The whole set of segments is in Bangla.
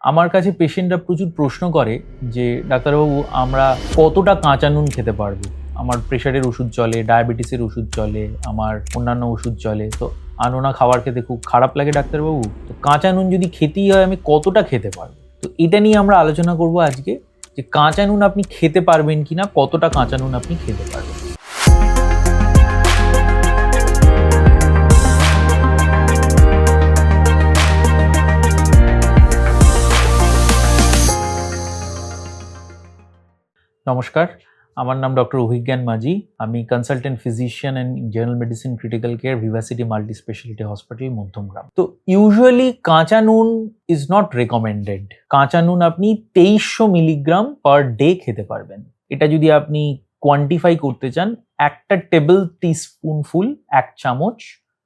আমার কাছে পেশেন্টরা প্রচুর প্রশ্ন করে যে, ডাক্তারবাবু, আমরা কতটা কাঁচা নুন খেতে পারব? আমার প্রেশারের ওষুধ চলে ডায়াবেটিসের ওষুধ চলে, আমার অন্যান্য ওষুধ চলে। তো আনোনা খাবার খেতে খুব খারাপ লাগে ডাক্তারবাবু। তো কাঁচা নুন যদি খেতেই হয়, আমি কতটা খেতে পারব? তো এটা নিয়ে আমরা আলোচনা করব আজকে যে, কাঁচা নুন আপনি খেতে পারবেন কি না কতটা কাঁচা নুন আপনি খেতে পারবেন? নমস্কার, আমার নাম ডক্টর অভিজ্ঞান মাঝি। আমি consultant physician and general medicine critical care Vivacity multi specialty hospital Madhyamgram তো ইউজুয়ালি কাঁচা নুন ইজ নট রেকমেন্ডেড কাঁচা নুন আপনি তেইশশো মিলিগ্রাম পার ডে খেতে পারবেন। এটা যদি আপনি কোয়ান্টিফাই করতে চান, একটা টেবিল টিস্পুনফুল এক চামচ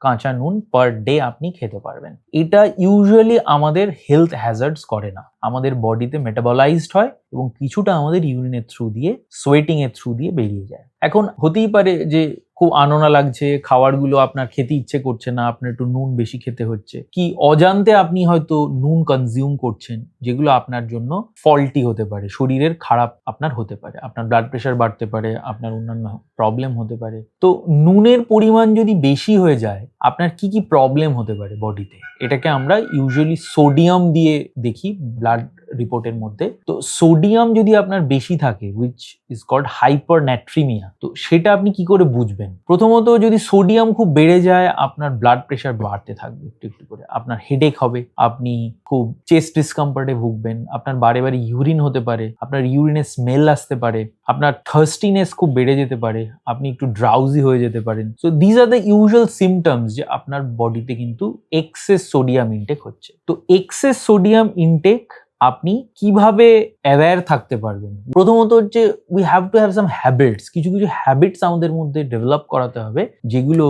কাঁচা নুন পার ডে আপনি খেতে পারবেন। এটা ইউজুয়ালি আমাদের হেলথ হ্যাজার্ডস করে না। আমাদের বডিতে মেটাবলাইজড হয় এবং কিছুটা আমাদের ইউরিনের থ্রু দিয়ে সোয়েটিংয়ের থ্রু দিয়ে বেরিয়ে যায়। এখন হতেই পারে যে খুব আননা লাগছে, খাবারগুলো আপনার খেতে ইচ্ছে করছে না, আপনার একটু নুন বেশি খেতে হচ্ছে। কি অজান্তে আপনি হয়তো নুন কনজিউম করছেন, যেগুলো আপনার জন্য ফল্টি হতে পারে, শরীরের খারাপ আপনার হতে পারে, আপনার ব্লাড প্রেশার বাড়তে পারে, আপনার অন্যান্য প্রবলেম হতে পারে। তো নুনের পরিমাণ যদি বেশি হয়ে যায়, আপনার কি কি প্রবলেম হতে পারে বডিতে এটাকে আমরা ইউজুয়ালি সোডিয়াম দিয়ে দেখি ব্লাড রিপোর্টের মধ্যে। তো সোডিয়াম যদি আপনার বেশি থাকে which is called hypernatremia তো সেটা আপনি কি করে বুঝবেন? প্রথমত যদি সোডিয়াম খুব বেড়ে যায়, আপনার ব্লাড প্রেশার বাড়তে থাকবে একটু একটু করে। আপনার হেডেক হবে, আপনি খুব চেস্ট ডিসকমফর্টে ভুগবেন, আপনার বারে বারে ইউরিন হতে পারে, আপনার ইউরিনের স্মেল আসতে পারে, আপনার থার্স্টিনেস খুব বেড়ে যেতে পারে, আপনি একটু ড্রাউজি হয়ে যেতে পারেন। So these are the usual symptoms যে আপনার বডিতে কিন্তু এক্সেস সোডিয়াম ইনটেক হচ্ছে। তো এক্সেস সোডিয়াম ইনটেক আপনি কীভাবে অ্যাওয়্যার থাকতে পারবেন? প্রথমত হচ্ছে we have to have some habits কিছু কিছু হ্যাবিটস আমাদের মধ্যে ডেভেলপ করাতে হবে, যেগুলো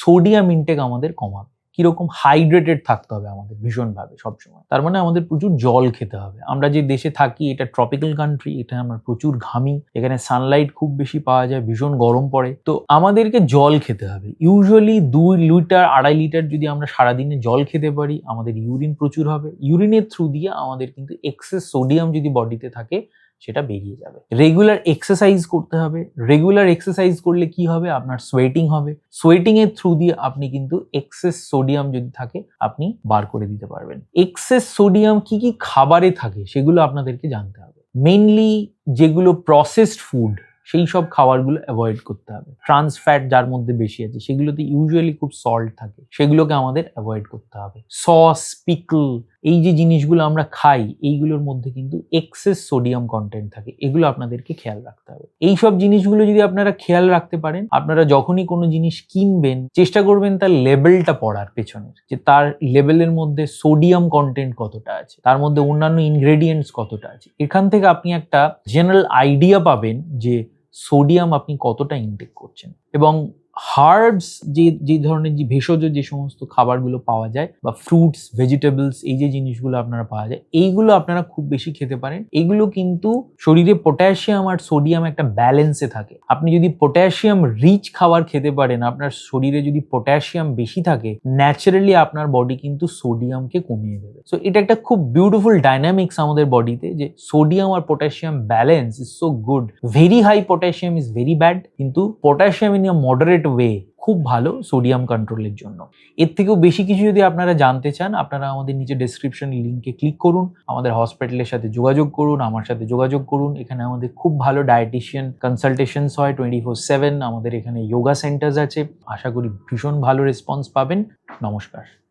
সোডিয়াম ইনটেক আমাদের কমাবে। কীরকম হাইড্রেটেড থাকতে হবে আমাদের ভীষণভাবে সবসময়। তার মানে আমাদের প্রচুর জল খেতে হবে। আমরা যে দেশে থাকি, এটা ট্রপিক্যাল কান্ট্রি এটা আমরা প্রচুর ঘামি, এখানে সানলাইট খুব বেশি পাওয়া যায়, ভীষণ গরম পড়ে। তো আমাদেরকে জল খেতে হবে। ইউজুয়ালি দুই লিটার আড়াই লিটার যদি আমরা সারাদিনে জল খেতে পারি, আমাদের ইউরিন প্রচুর হবে। ইউরিনের থ্রু দিয়ে আমাদের কিন্তু এক্সেস সোডিয়াম যদি বডিতে থাকে সেটা বেরিয়ে যাবে। রেগুলার এক্সারসাইজ করতে হবে। রেগুলার এক্সারসাইজ করলে কি হবে? আপনার সোয়েটিং হবে। সোয়েটিং এর থ্রু দিয়ে আপনি কিন্তু এক্সেস সোডিয়াম যদি থাকে, আপনি বার করে দিতে পারবেন। এক্সেস সোডিয়াম কি কি খাবারে থাকে সেগুলো আপনাদেরকে জানতে হবে। মেইনলি যেগুলো প্রসেসড ফুড সেই সব খাবারগুলো অ্যাভয়েড করতে হবে। ট্রান্স ফ্যাট যার মধ্যে বেশি আছে, সেগুলোতে ইউজুয়ালি খুব সল্ট থাকে। সেগুলোকে আমাদের অ্যাভয়েড করতে হবে। সস পিকল এই যে জিনিসগুলো আমরা খাই, এইগুলোর মধ্যে কিন্তু এক্সেস সোডিয়াম কন্টেন্ট থাকে, এগুলো আপনাদেরকে খেয়াল রাখতে হবে। এই সব জিনিসগুলো যদি আপনারা খেয়াল রাখতে পারেন, আপনারা যখনই কোনো জিনিস কিনবেন, চেষ্টা করবেন তার লেভেলটা পড়ার পেছনের, যে তার লেভেলের মধ্যে সোডিয়াম কন্টেন্ট কতটা আছে, তার মধ্যে অন্যান্য ইনগ্রেডিয়েন্টস কতটা আছে। এখান থেকে আপনি একটা জেনারেল আইডিয়া পাবেন যে সোডিয়াম আপনি কতটা ইনটেক করছেন। এবং হার্বস যে যে ধরনের যে ভেষজ যে সমস্ত খাবারগুলো পাওয়া যায় বা ফ্রুটস ভেজিটেবলস এই যে জিনিসগুলো আপনারা পাওয়া যায়, এইগুলো আপনারা খুব বেশি খেতে পারেন। এগুলো কিন্তু শরীরে পটাশিয়াম আর সোডিয়াম একটা ব্যালেন্সে থাকে। আপনি যদি পটাশিয়াম রিচ খাবার খেতে পারেন, আপনার শরীরে যদি পটাশিয়াম বেশি থাকে ন্যাচারালি আপনার বডি কিন্তু সোডিয়ামকে কমিয়ে দেবে। সো এটা একটা খুব বিউটিফুল ডাইনামিক্স আমাদের বডিতে যে sodium R potassium balance is so good very high potassium is very bad কিন্তু পটাশিয়াম ইন মডারেট ওয়ে খুব ভালো সোডিয়াম কন্ট্রোলের জন্য। এর থেকেও বেশি কিছু যদি আপনারা জানতে চান, আপনারা আমাদের নিচে ডেসক্রিপশন লিঙ্কে ক্লিক করুন, আমাদের হসপিটালের সাথে যোগাযোগ করুন, আমার সাথে যোগাযোগ করুন। এখানে আমাদের খুব ভালো ডায়েটিশিয়ান কনসালটেশনস হয় টোয়েন্টি ফোর সেভেন আমাদের এখানে যোগা সেন্টার্স আছে। আশা করি ভীষণ ভালো রেসপন্স পাবেন। নমস্কার।